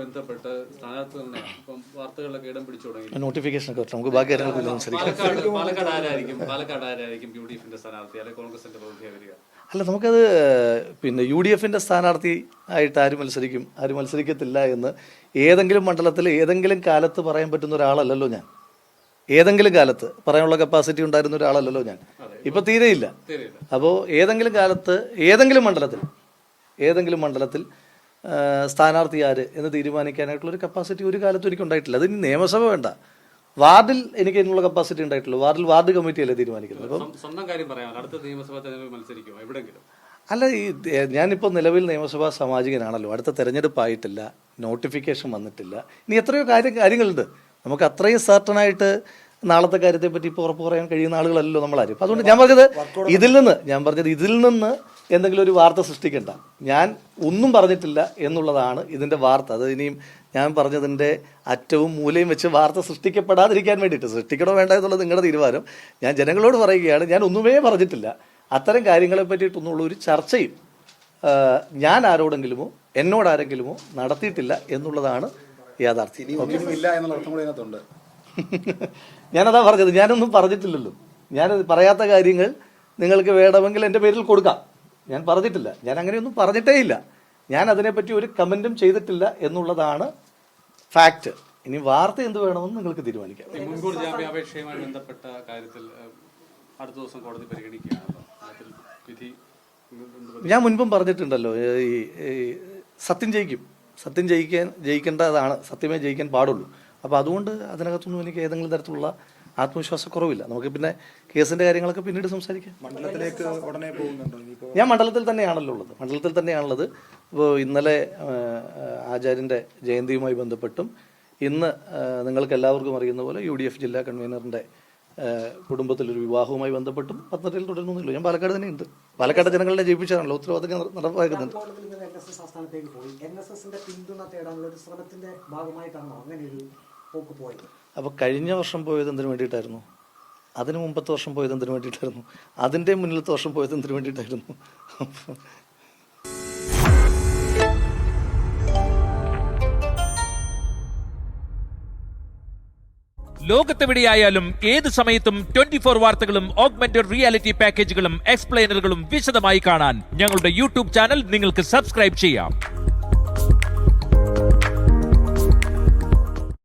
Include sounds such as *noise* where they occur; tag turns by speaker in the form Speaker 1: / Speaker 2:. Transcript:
Speaker 1: ബന്ധപ്പെട്ട് സ്ഥാനാർത്ഥി തന്നെ ഇപ്പം വാർത്തകളിലൊക്കെ ഇടം പിടിച്ചു തുടങ്ങി
Speaker 2: നോട്ടിഫിക്കേഷൻ ഒക്കെ നമുക്ക് ബാക്കി
Speaker 1: പാലക്കാട് പാലക്കാട് ആരായിരിക്കും? പാലക്കാട് ആരായിരിക്കും യു ഡി എഫിന്റെ സ്ഥാനാർത്ഥി അല്ലെങ്കിൽ കോൺഗ്രസിന്റെ പ്രതിനിധിയായി വരിക?
Speaker 2: അല്ല നമുക്കത് പിന്നെ യു ഡി എഫിന്റെ സ്ഥാനാർത്ഥി ആയിട്ട് ആര് മത്സരിക്കും? ആര് മത്സരിക്കത്തില്ല എന്ന് ഏതെങ്കിലും മണ്ഡലത്തിൽ ഏതെങ്കിലും കാലത്ത് പറയാൻ പറ്റുന്ന ഒരാളല്ലല്ലോ ഞാൻ. ഏതെങ്കിലും കാലത്ത് പറയാനുള്ള കപ്പാസിറ്റി ഉണ്ടായിരുന്ന ഒരാളല്ലല്ലോ ഞാൻ. ഇപ്പൊ തീരെയില്ല. അപ്പോൾ ഏതെങ്കിലും കാലത്ത് ഏതെങ്കിലും മണ്ഡലത്തിൽ ഏതെങ്കിലും മണ്ഡലത്തിൽ സ്ഥാനാർത്ഥി ആര് എന്ന് തീരുമാനിക്കാനായിട്ടുള്ള ഒരു കപ്പാസിറ്റി ഒരു കാലത്തും എനിക്ക് ഉണ്ടായിട്ടില്ല അതിന് നിയമസഭ വേണ്ട. വാർഡിൽ എനിക്ക് അതിനുള്ള കപ്പാസിറ്റി ഉണ്ടായിട്ടുള്ളൂ. വാർഡിൽ വാർഡ് കമ്മിറ്റിയല്ലേ തീരുമാനിക്കുന്നത്? അപ്പം
Speaker 1: സ്വ- സ്വന്തം കാര്യം പറയാമല്ലോ. അടുത്ത നിയമസഭാ തെരഞ്ഞെടുപ്പ് മത്സരിക്കുമോ എവിടെങ്കിലും?
Speaker 2: അല്ല ഈ ഞാനിപ്പോൾ നിലവിൽ നിയമസഭാ സാമാജികനാണല്ലോ. അടുത്ത തെരഞ്ഞെടുപ്പായിട്ടില്ല. നോട്ടിഫിക്കേഷൻ വന്നിട്ടില്ല. ഇനി എത്രയോ കാര്യം കാര്യങ്ങളുണ്ട്. നമുക്ക് അത്രയും സർട്ടനായിട്ട് നാളത്തെ കാര്യത്തെ പറ്റി ഇപ്പോൾ ഉറപ്പ് പറയാൻ കഴിയുന്ന ആളുകളല്ലോ നമ്മളാരും. അതുകൊണ്ട് ഞാൻ പറഞ്ഞത് ഇതിൽ നിന്ന് ഞാൻ പറഞ്ഞത് ഇതിൽ നിന്ന് എന്തെങ്കിലും ഒരു വാർത്ത സൃഷ്ടിക്കേണ്ട. ഞാൻ ഒന്നും പറഞ്ഞിട്ടില്ല എന്നുള്ളതാണ് ഇതിന്റെ വാർത്ത. അത് ഇനിയും ഞാൻ പറഞ്ഞതിന്റെ അറ്റവും മൂലയും വെച്ച് വാർത്ത സൃഷ്ടിക്കപ്പെടാതിരിക്കാൻ വേണ്ടിയിട്ട്. സൃഷ്ടിക്കണോ വേണ്ട എന്നുള്ളത് നിങ്ങളുടെ തീരുമാനം. ഞാൻ ജനങ്ങളോട് പറയുകയാണ് ഞാൻ ഒന്നുമേ പറഞ്ഞിട്ടില്ല. അത്തരം കാര്യങ്ങളെ പറ്റിയിട്ടൊന്നുള്ള ഒരു ചർച്ചയും ഞാൻ ആരോടെങ്കിലുമോ എന്നോട് ആരെങ്കിലുമോ നടത്തിയിട്ടില്ല എന്നുള്ളതാണ് യാഥാർത്ഥ്യം. *laughs* ഞാനതാ പറഞ്ഞത്. ഞാനൊന്നും പറഞ്ഞിട്ടില്ലല്ലോ. ഞാനത് പറയാത്ത കാര്യങ്ങൾ നിങ്ങൾക്ക് വേണമെങ്കിൽ എന്റെ പേരിൽ കൊടുക്കാം. ഞാൻ പറഞ്ഞിട്ടില്ല. ഞാൻ അങ്ങനെയൊന്നും പറഞ്ഞിട്ടേ ഇല്ല ഞാൻ അതിനെപ്പറ്റി ഒരു കമന്റും ചെയ്തിട്ടില്ല എന്നുള്ളതാണ് ഫാക്റ്റ് ഇനി വാർത്ത എന്ത് വേണമെന്ന് നിങ്ങൾക്ക് തീരുമാനിക്കാം.
Speaker 1: ഈ മുൻകൂർ ജാമ്യാപേക്ഷയുമായി ബന്ധപ്പെട്ട കാര്യത്തിൽ അടുത്ത ദിവസം കോടതി പരിഗണിക്കുകയാണ് വിധി
Speaker 2: ഞാൻ മുൻപും പറഞ്ഞിട്ടുണ്ടല്ലോ ഈ ഈ സത്യം ജയിക്കും. സത്യം ജയിക്കാൻ ജയിക്കേണ്ടതാണ് സത്യമേ ജയിക്കാൻ പാടുള്ളൂ. അപ്പോൾ അതുകൊണ്ട് അതിനകത്തൊന്നും എനിക്ക് ഏതെങ്കിലും തരത്തിലുള്ള ആത്മവിശ്വാസക്കുറവില്ല. നമുക്ക് പിന്നെ കേസിന്റെ കാര്യങ്ങളൊക്കെ പിന്നീട് സംസാരിക്കാം.
Speaker 3: മണ്ഡലത്തിലേക്ക് ഉടനെ പോകുന്നുണ്ടോ?
Speaker 2: ഞാൻ മണ്ഡലത്തിൽ തന്നെയാണല്ലോ ഉള്ളത്. മണ്ഡലത്തിൽ തന്നെയാണുള്ളത്. ഇപ്പോൾ ഇന്നലെ ആചാര്യന്റെ ജയന്തിയുമായി ബന്ധപ്പെട്ടും ഇന്ന് നിങ്ങൾക്ക് എല്ലാവർക്കും അറിയുന്ന പോലെ യു ഡി എഫ് ജില്ലാ കൺവീനറിന്റെ കുടുംബത്തിലൊരു വിവാഹവുമായി ബന്ധപ്പെട്ടും പത്തനംതിട്ടയിൽ തുടരുന്നില്ല ഞാൻ പാലക്കാട് തന്നെ ഉണ്ട് പാലക്കാട് ജനങ്ങളെ ജയിപ്പിച്ചാണല്ലോ ഉത്തരവാദിത്തം നടപ്പാക്കുന്നുണ്ട്
Speaker 4: പിന്തുണ തേടാനുള്ള ഒരു ശ്രമത്തിന്റെ ഭാഗമായിട്ടാണോ അങ്ങനെ ഒരു പോക്ക് പോയത്
Speaker 2: അപ്പോൾ കഴിഞ്ഞ വർഷം പോയത് എന്തിനു വേണ്ടിയിട്ടായിരുന്നു? അതിന് മുമ്പത്തെ വർഷം പോയത് എന്തിനു വേണ്ടിയിട്ടായിരുന്നു? അതിന്റെ മുന്നിലത്തെ വർഷം പോയത് എന്തിനു വേണ്ടിയിട്ടായിരുന്നു?
Speaker 5: ലോകത്തെവിടെയായാലും ഏത് സമയത്തും ട്വന്റി ഫോർ വാർത്തകളും ഓഗ്മെന്റഡ് റിയാലിറ്റി പാക്കേജുകളും എക്സ്പ്ലെയിനറുകളും വിശദമായി കാണാൻ ഞങ്ങളുടെ യൂട്യൂബ് ചാനൽ നിങ്ങൾക്ക് സബ്സ്ക്രൈബ് ചെയ്യാം.